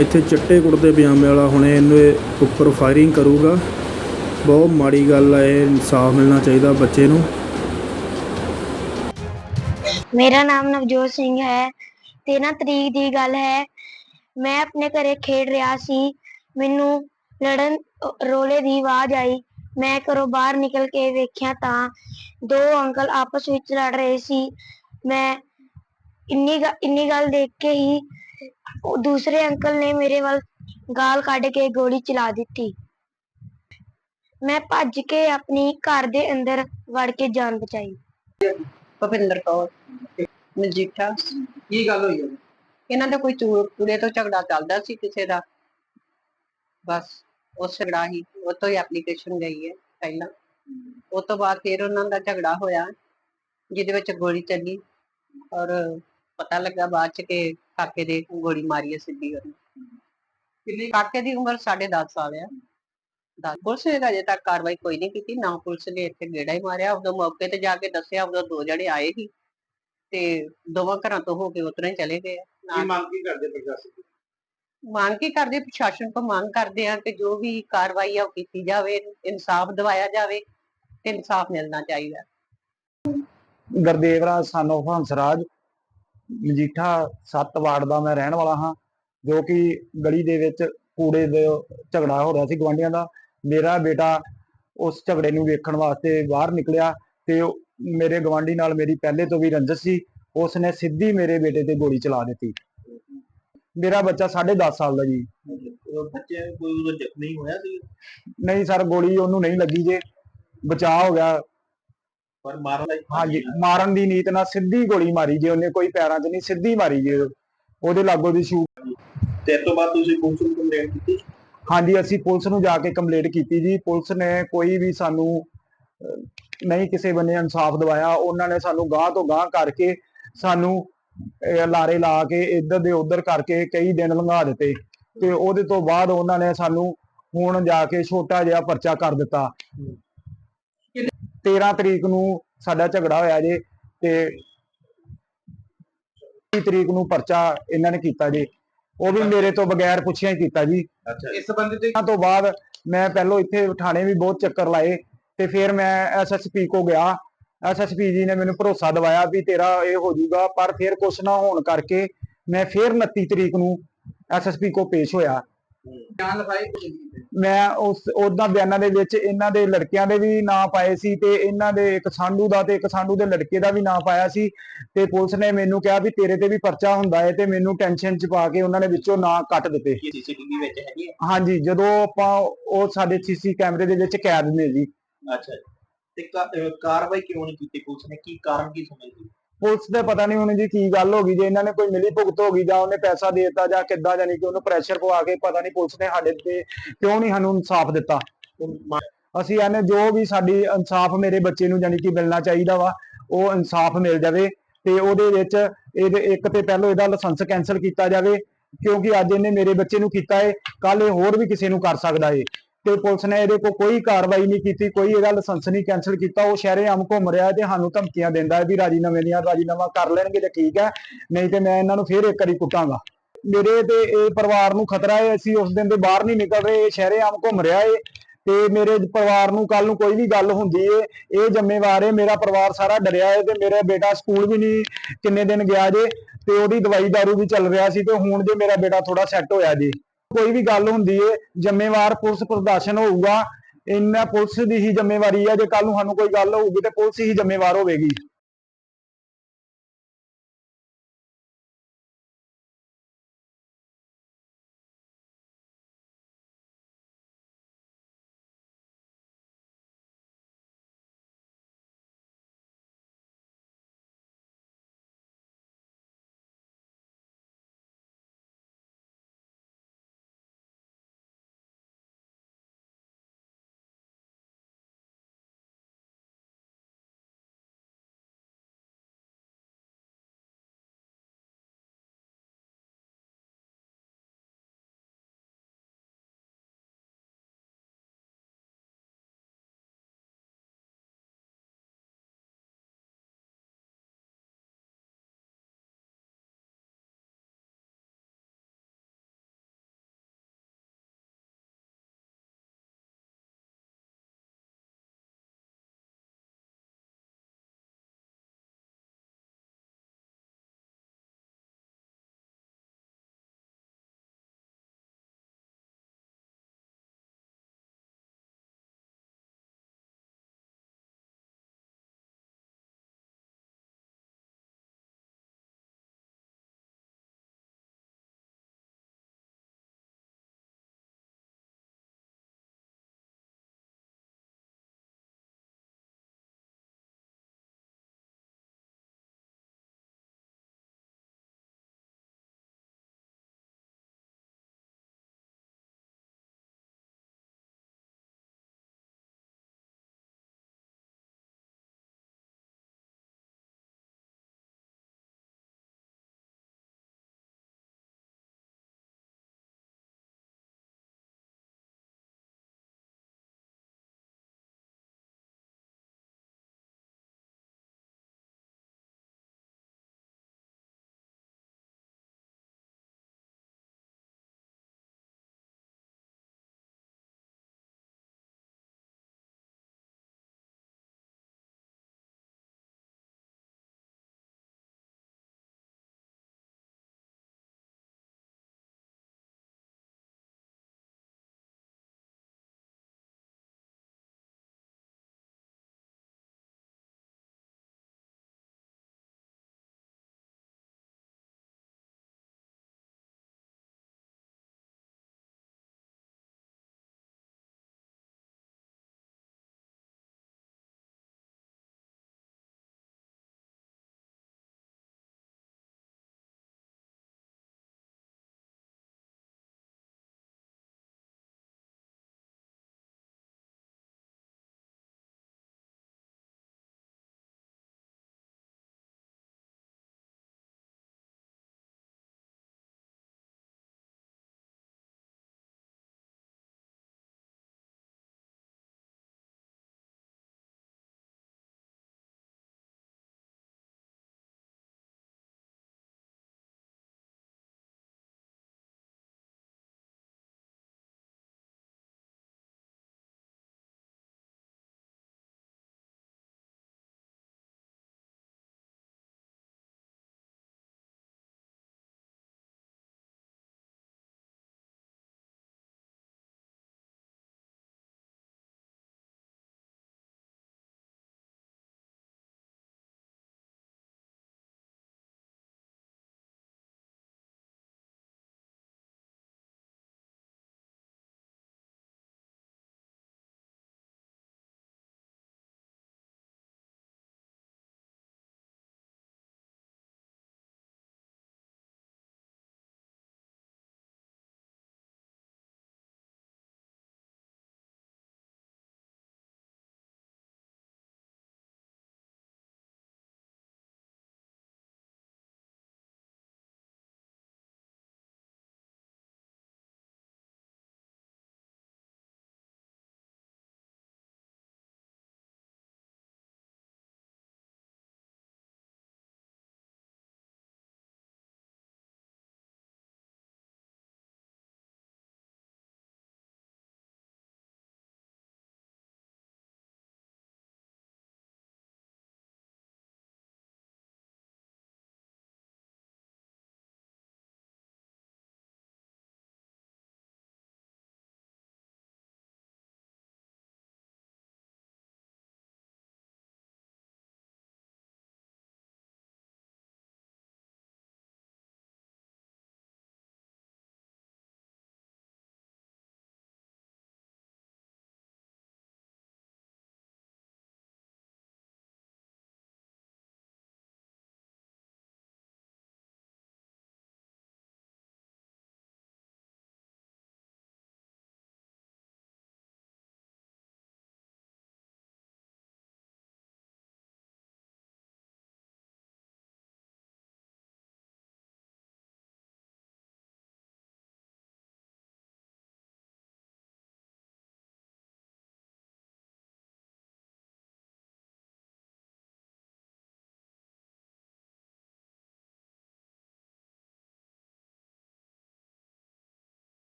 ਇੱਥੇ ਚਿੱਟੇ ਕੁੜਤੇ ਪਜਾਮੇ ਵਾਲਾ ਹੁਣੇ ਇਹਨੂੰ ਉੱਪਰ ਫਾਇਰਿੰਗ ਕਰੂਗਾ। ਬਹੁਤ ਮਾੜੀ ਗੱਲ ਹੈ ਇਨਸਾਫ ਮਿਲਣਾ ਚਾਹੀਦਾ ਬੱਚੇ ਨੂੰ। ਮੇਰਾ ਨਾਮ ਨਵਜੋਤ ਸਿੰਘ ਹੈ 13 ਤਰੀਕ ਦੀ ਗੱਲ ਹੈ। ਮੈਂ ਆਪਣੇ ਘਰੇ ਖੇਡ ਰਿਹਾ ਸੀ। ਮੈਨੂੰ ਲੜਨ ਰੋਲੇ ਦੀ ਆਵਾਜ਼ ਆਈ। ਮੈਂ ਘਰੋਂ ਬਾਹਰ ਨਿਕਲ ਕੇ ਵੇਖਿਆ ਤਾਂ ਦੋ ਅੰਕਲ ਆਪਸ ਵਿੱਚ ਲੜ ਰਹੇ ਸੀ। ਮੈਂ ਇੰਨੀ ਇੰਨੀ ਗੱਲ ਦੇਖ ਕੇ ਹੀ ਉਹ ਦੂਸਰੇ ਅੰਕਲ ਨੇ ਮੇਰੇ ਵੱਲ ਗਾਲ ਕੱਢ ਕੇ ਗੋਲੀ ਚਲਾ ਦਿੱਤੀ। ਮੈਂ ਭੱਜ ਕੇ ਆਪਣੀ ਘਰ ਦੇ ਅੰਦਰ ਵੜ ਕੇ ਜਾਨ ਬਚਾਈ। ਭੁਪਿੰਦਰ ਕੌਰ ਮਜੀਠਾ ਕੀ ਗੱਲ ਹੋਈ ਹੈ? ਇਹਨਾਂ ਦਾ ਕੋਈ ਚੂ- ਕੁੜੇ ਤੋਂ ਝਗੜਾ ਚੱਲਦਾ ਸੀ ਕਿਸੇ ਦਾ? ਬਸ ਉਸ ਝਗੜਾ ਹੀ, ਉਹ ਤੋਂ ਹੀ ਐਪਲੀਕੇਸ਼ਨ ਗਈ ਹੈ ਪਹਿਲਾਂ। ਉਸ ਤੋਂ ਬਾਅਦ ਫਿਰ ਉਹਨਾਂ ਦਾ ਝਗੜਾ ਹੋਇਆ, ਜਿਹਦੇ ਵਿੱਚ ਗੋਲੀ ਚੱਲੀ ਔਰ ਪਤਾ ਲੱਗਾ ਬਾਅਦ ਚ ਕਿ ਕਾਕੇ ਦੇ ਗੋਲੀ ਮਾਰੀ ਹੈ ਸਿੱਧੀ ਉਹਨੇ ਕਿੰਨੀ ਕਾਕੇ ਦੀ ਉਮਰ? 10.5 ਸਾਲ ਆ। ਦਸ ਪੁਲਿਸ ਨੇ ਤਾਂ ਅਜੇ ਤੱਕ ਕਾਰਵਾਈ ਕੋਈ ਨਹੀਂ ਕੀਤੀ। ਨਾ ਪੁਲਿਸ ਨੇ ਇੱਥੇ ਗੇੜਾ ਹੀ ਮਾਰਿਆ। ਉਦੋਂ ਮੌਕੇ ਤੇ ਜਾ ਕੇ ਦੱਸਿਆ ਉਦੋਂ ਦੋ ਜਣੇ ਆਏ ਸੀ। ਤੇ ਦੋਵਾਂ ਘਰਾਂ ਤੋਂ ਹੋ ਕੇ ਉਤਰੇ ਚਲੇ ਗਏ। ਕੀ ਮੰਗ ਕੀ ਕਰਦੇ ਪ੍ਰਸ਼ਾਸਨ ਤੋਂ? ਮੰਗ ਕੀ ਕਰਦੇ? ਪ੍ਰਸ਼ਾਸਨ ਤੋਂ ਮੰਗ ਕਰਦੇ ਆ ਕਿ ਜੋ ਵੀ ਕਾਰਵਾਈ ਆ ਉਹ ਕੀਤੀ ਜਾਵੇ ਇਨਸਾਫ ਦਿਵਾਇਆ ਜਾਵੇ ਤੇ ਇਨਸਾਫ ਮਿਲਣਾ ਚਾਹੀਦਾ। ਗੁਰਦੇਵ ਰਾਜ of ਹੰਸਰਾਜ ਮਜੀਠਾ 7 ਵਾਰਡ ਦਾ ਮੈਂ ਰਹਿਣ ਵਾਲਾ ਹਾਂ ਜੋ ਕਿ ਗਲੀ ਦੇ ਵਿੱਚ ਕੂੜੇ ਦੇ ਝਗੜਾ ਹੋ ਰਿਹਾ ਸੀ ਗਵਾਂਢੀਆਂ ਦਾ। ਮੇਰਾ ਬੇਟਾ ਉਸ ਝਗੜੇ ਨੂੰ ਵੇਖਣ ਵਾਸਤੇ ਬਾਹਰ ਨਿਕਲਿਆ ਤੇ ਮੇਰੇ ਗਵਾਂਢੀ ਨਾਲ ਮੇਰੀ ਪਹਿਲੇ ਤੋਂ ਵੀ ਰੰਜਿਸ਼ ਸੀ ਉਸ ਨੇ ਸਿੱਧੀ ਮੇਰੇ ਬੇਟੇ ਤੇ ਗੋਲੀ ਚਲਾ ਦਿੱਤੀ। ਮੇਰਾ ਬੱਚਾ 10.5 ਸਾਲ ਦਾ ਜੀ। ਬੱਚੇ ਕੋਈ ਉਹਦਾ ਜ਼ਖਮੀ ਹੋਇਆ ਸੀ? ਨਹੀਂ ਸਰ ਗੋਲੀ ਉਹਨੂੰ ਨਹੀਂ ਲੱਗੀ ਜੇ। ਬਚਾਅ ਹੋ ਗਿਆ। ਪਰ ਮਾਰਨ ਦਾ ਹਾਂਜੀ ਮਾਰਨ ਦੀ ਨੀਤ ਨਾਲ ਸਿੱਧੀ ਗੋਲੀ ਮਾਰੀ ਜੇ ਉਹਨੇ ਕੋਈ ਪੈਰਾਂ 'ਚ ਨਹੀਂ ਸਿੱਧੀ ਮਾਰੀ ਜੇ ਉਹਦੇ ਲਾਗੋ ਦੀ ਸ਼ੂ ਤੇ ਤੋਂ ਬਾਅਦ ਤੁਸੀਂ ਪੁਲਿਸ ਨੂੰ ਕੰਪਲੇਂਟ ਕੀਤੀ? ਹਾਂਜੀ ਅਸੀਂ ਪੁਲਿਸ ਨੂੰ ਜਾ ਕੇ ਕੰਪਲੇਂਟ ਕੀਤੀ ਜੀ। ਪੁਲਿਸ ਨੇ ਕੋਈ ਵੀ ਸਾਨੂੰ ਨਹੀਂ ਕਿਸੇ ਬੰਨੇ ਇਨਸਾਫ ਦਿਵਾਇਆ। ਉਹਨਾਂ ਨੇ ਸਾਨੂੰ ਗਾਂਹ ਤੋਂ ਗਾਂਹ ਕਰਕੇ ਸਾਨੂੰ ਲਾਰੇ ਲਾ ਕੇ ਇੱਧਰ ਦੇ ਉੱਧਰ ਕਰਕੇ ਕਈ ਦਿਨ ਲੰਘਾ ਦਿੱਤੇ। ਤੇ ਉਹਦੇ ਤੋਂ ਬਾਅਦ ਉਹਨਾਂ ਨੇ ਸਾਨੂੰ ਹੁਣ ਜਾ ਕੇ ਛੋਟਾ ਜਿਹਾ ਪਰਚਾ ਕਰ ਦਿੱਤਾ। 13 ਤਰੀਕ ਨੂੰ ਸਾਡਾ ਝਗੜਾ ਹੋਇਆ ਜੇ ਤੇ 30 ਤਰੀਕ ਨੂੰ ਪਰਚਾ ਇਹਨਾਂ ਨੇ ਕੀਤਾ ਜੀ। ਉਹ ਵੀ ਮੇਰੇ ਤੋਂ ਬਗੈਰ ਪੁੱਛਿਆ ਹੀ ਕੀਤਾ ਜੀ। ਅੱਛਾ ਇਸ ਸੰਬੰਧੀ ਤੇ ਉਹਨਾਂ ਤੋਂ ਬਾਅਦ ਮੈਂ ਪਹਿਲੋਂ ਇੱਥੇ ਥਾਣੇ ਵੀ ਬਹੁਤ ਚੱਕਰ ਲਾਏ ਤੇ ਫਿਰ ਮੈਂ ਐਸਐਸਪੀ ਕੋ ਗਿਆ। ਐਸਐਸਪੀ ਜੀ ਨੇ ਮੈਨੂੰ ਭਰੋਸਾ ਦਿਵਾਇਆ ਵੀ ਤੇਰਾ ਇਹ ਹੋ ਜਾਊਗਾ ਪਰ ਫਿਰ ਕੁਛ ਨਾ ਹੋਣ ਕਰਕੇ ਮੈਂ ਫਿਰ 29 ਤਰੀਕ ਨੂੰ ਐਸਐਸਪੀ ਕੋ ਪੇਸ਼ ਹੋਇਆ। ਬਿਆਨ ਮੈਂ ਉਸ ਉਹਨਾਂ ਬਿਆਨਾਂ ਦੇ ਵਿੱਚ ਇਹਨਾਂ ਦੇ ਲੜਕਿਆਂ ਦੇ ਵੀ ਨਾਂ ਪਾਏ ਸੀ ਤੇ ਇਹਨਾਂ ਦੇ ਇੱਕ ਸਾਂਢੂ ਦਾ ਤੇ ਇੱਕ ਸਾਂਢੂ ਦੇ ਲੜਕੇ ਦਾ ਵੀ ਨਾਂ ਪਾਇਆ ਸੀ ਤੇ ਪੁਲਿਸ ਨੇ ਮੈਨੂੰ ਕਿਹਾ ਵੀ ਤੇਰੇ ਤੇ ਵੀ ਪਰਚਾ ਹੁੰਦਾ ਹੈ ਤੇ ਮੈਨੂੰ ਟੈਨਸ਼ਨ ਚ ਪਾ ਕੇ ਉਹਨਾਂ ਨੇ ਵਿੱਚੋਂ ਨਾਂ ਕੱਟ ਦਿੱਤੇ। ਸੀਸੀਟੀਵੀ ਵਿੱਚ ਹੈਗੀ ਹੈ ਹਾਂਜੀ ਜਦੋਂ ਆਪਾਂ ਉਹ ਸਾਡੇ ਸੀਸੀ ਕੈਮਰੇ ਦੇ ਵਿੱਚ ਕੈਦ ਨੇ ਜੀ। ਅੱਛਾ ਤੇ ਕਾਰਵਾਈ ਕਿਉਂ ਨਹੀਂ ਕੀਤੀ ਪੁਲਿਸ ਨੇ? ਕੀ ਕਾਰਨ ਕੀ ਸਮਝਦੀ? ਪੁਲਿਸ ਦੇ ਪਤਾ ਨਹੀਂ ਹੁਣ ਜੀ ਕੀ ਗੱਲ ਹੋ ਗਈ, ਜੇ ਇਹਨਾਂ ਨੇ ਕੋਈ ਮਿਲੀ ਭੁਗਤ ਹੋ ਗਈ ਜਾਂ ਉਹਨੇ ਪੈਸਾ ਦੇ ਦਿੱਤਾ ਜਾਂ ਕਿੱਦਾਂ ਜਾਨੀ ਕਿ ਉਹਨੂੰ ਪ੍ਰੈਸ਼ਰ ਪਵਾ ਕੇ ਪਤਾ ਨਹੀਂ ਪੁਲਿਸ ਨੇ ਸਾਡੇ ਤੇ ਕਿਉਂ ਨਹੀਂ ਸਾਨੂੰ ਇਨਸਾਫ ਦਿੱਤਾ। ਅਸੀਂ ਆਨੇ ਜੋ ਵੀ ਸਾਡੀ ਇਨਸਾਫ ਮੇਰੇ ਬੱਚੇ ਨੂੰ ਜਾਨੀ ਕਿ ਮਿਲਣਾ ਚਾਹੀਦਾ ਵਾ, ਉਹ ਇਨਸਾਫ ਮਿਲ ਜਾਵੇ ਤੇ ਉਹਦੇ ਵਿੱਚ ਇਹਦੇ ਇੱਕ ਤੇ ਪਹਿਲਾਂ ਇਹਦਾ ਲਾਇਸੈਂਸ ਕੈਨਸਲ ਕੀਤਾ ਜਾਵੇ, ਕਿਉਂਕਿ ਅੱਜ ਇਹਨੇ ਮੇਰੇ ਬੱਚੇ ਨੂੰ ਕੀਤਾ ਏ ਕੱਲ ਇਹ ਹੋਰ ਵੀ ਕਿਸੇ ਨੂੰ ਕਰ ਸਕਦਾ ਏ। ਤੇ ਪੁਲਿਸ ਨੇ ਇਹਦੇ ਕੋਲ ਕੋਈ ਕਾਰਵਾਈ ਨਹੀਂ ਕੀਤੀ, ਕੋਈ ਇਹਦਾ ਲਾਇਸੈਂਸ ਨਹੀਂ ਕੈਨਸਲ ਕੀਤਾ, ਉਹ ਸ਼ਹਿਰੇਆਮ ਘੁੰਮ ਰਿਹਾ ਤੇ ਸਾਨੂੰ ਧਮਕੀਆਂ ਦਿੰਦਾ ਹੈ ਵੀ ਰਾਜੀਨਾਮੇ ਦੀਆਂ ਰਾਜੀਨਾਮਾ ਕਰ ਲੈਣਗੇ ਤੇ ਠੀਕ ਹੈ, ਨਹੀਂ ਤੇ ਮੈਂ ਇਹਨਾਂ ਨੂੰ ਫੇਰ ਇੱਕ ਵਾਰੀ ਕੁੱਟਾਂਗਾ। ਮੇਰੇ ਤੇ ਇਹ ਪਰਿਵਾਰ ਨੂੰ ਖਤਰਾ ਹੈ, ਅਸੀਂ ਉਸ ਦਿਨ ਦੇ ਬਾਹਰ ਨਹੀਂ ਨਿਕਲ ਰਹੇ, ਇਹ ਸ਼ਹਿਰੇਆਮ ਘੁੰਮ ਰਿਹਾ ਏ, ਤੇ ਮੇਰੇ ਪਰਿਵਾਰ ਨੂੰ ਕੱਲ ਨੂੰ ਕੋਈ ਵੀ ਗੱਲ ਹੁੰਦੀ ਏ, ਇਹ ਜ਼ਿੰਮੇਵਾਰ ਏ, ਮੇਰਾ ਪਰਿਵਾਰ ਸਾਰਾ ਡਰਿਆ ਏ ਤੇ ਮੇਰਾ ਬੇਟਾ ਸਕੂਲ ਵੀ ਨਹੀਂ ਕਿੰਨੇ ਦਿਨ ਗਿਆ ਜੇ, ਤੇ ਉਹਦੀ ਦਵਾਈ ਦਾਰੂ ਵੀ ਚੱਲ ਰਿਹਾ ਸੀ ਤੇ ਹੁਣ ਜੇ ਮੇਰਾ ਬੇਟਾ ਥੋੜਾ ਸੈੱਟ ਹੋਇਆ ਜੀ। ਕੋਈ ਵੀ ਗੱਲ ਹੁੰਦੀ ਏ, ਜ਼ਿੰਮੇਵਾਰ ਪੁਲਿਸ ਪ੍ਰਦਰਸ਼ਨ ਹੋਊਗਾ, ਇਹਨਾਂ ਪੁਲਿਸ ਦੀ ਹੀ ਜ਼ਿੰਮੇਵਾਰੀ ਹੈ ਜੇ ਕੱਲ ਨੂੰ ਸਾਨੂੰ ਕੋਈ ਗੱਲ ਹੋਊਗੀ ਤੇ ਪੁਲਿਸ ਹੀ ਜ਼ਿੰਮੇਵਾਰ ਹੋਵੇਗੀ।